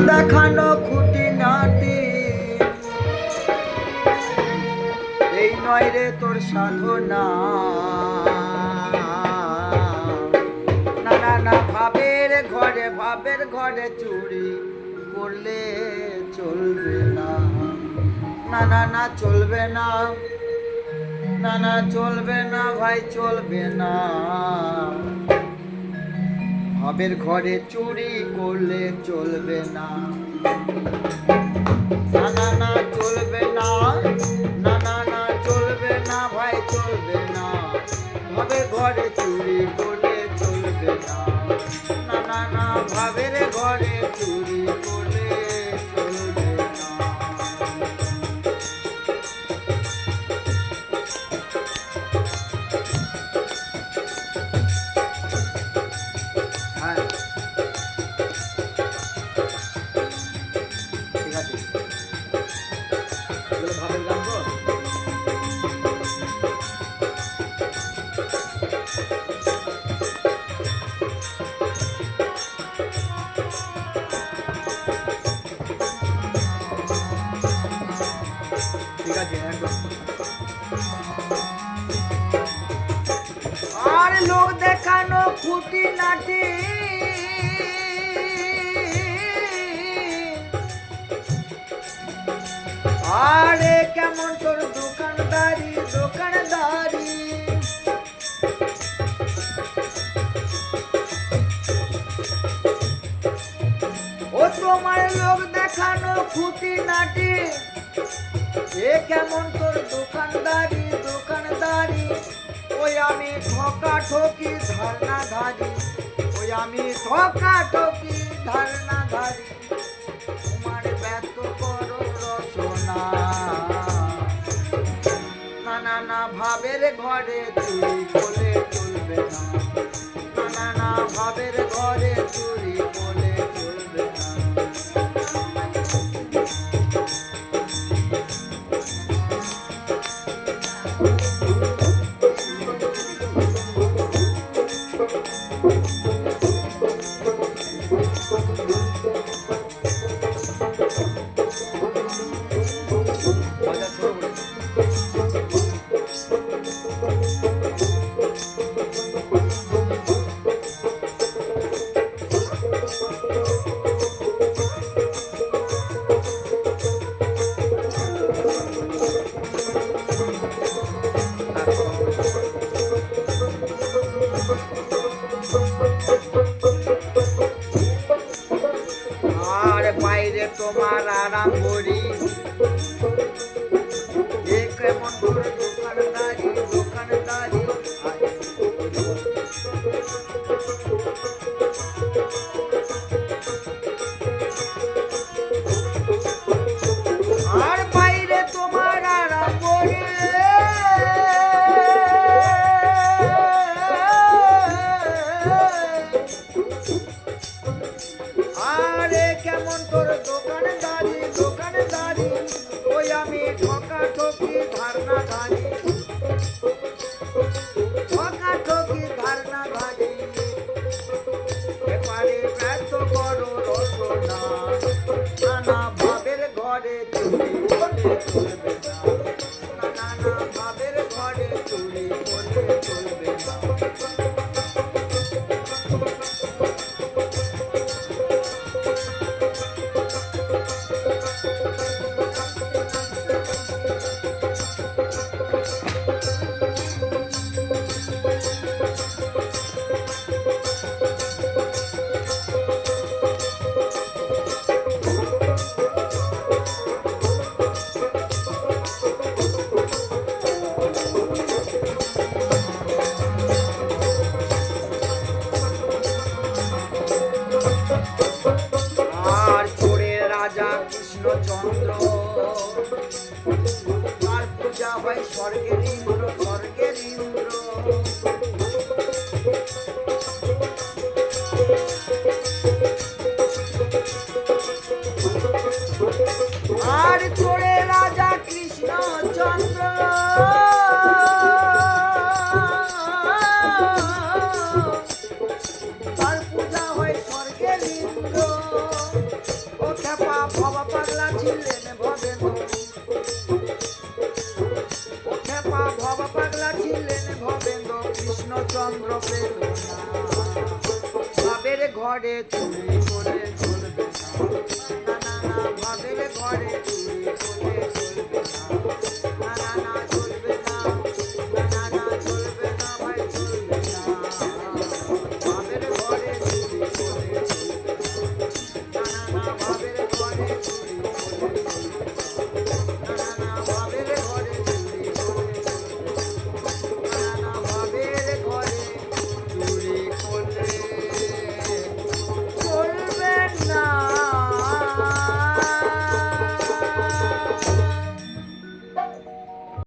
দেখানো খুঁটি নাটি এই নয় রে তোর সাধনা। না না ভাবের ঘরে ভাবের ঘরে চুরি করলে চলবে না। না না চলবে না। না না চলবে না, ভাই চলবে না। ভাবের ঘরে চুরি করলে চলবে না। না না চলবে না। না চলবে না ভাই, চলবে না। ভাবের ঘরে চুরি করলে চলবে না না না, ভাবের ঘরে চুরি করলে আর লোক দেখানো খুঁটি নাটি। আরে কেমন তোর দোকানদারি দোকানদারি। ও তোমার লোক দেখানো খুঁটি নাটি। এ কেমন তোর দোকানদারি দোকানদারি? ওই আমি ঠকা ঠকি ধারনা ধারি। ওই আমি ঠকা ঠকি ধারনা ধারি। তোমার ব্যর্থ করো রচনা। না না ভাবের ঘরে চুরি করলে চলবে না। না না না ভাবের আর বাইরে তোমার আরাম করি। আরে কেমন তোর দোকানদারি দোকানদারি? ওই আমি ঠকা কৃষ্ণচন্দ্র আর পূজা হয় স্বর্গের ইন্দ্র স্বর্গের ইন্দ্র ছিলেন ভবেন্দ্র কৃষ্ণচন্দ্র পেল ভাবের ঘরে চুরি করে চলবে না না না, ভাবের ঘরে চুরি করে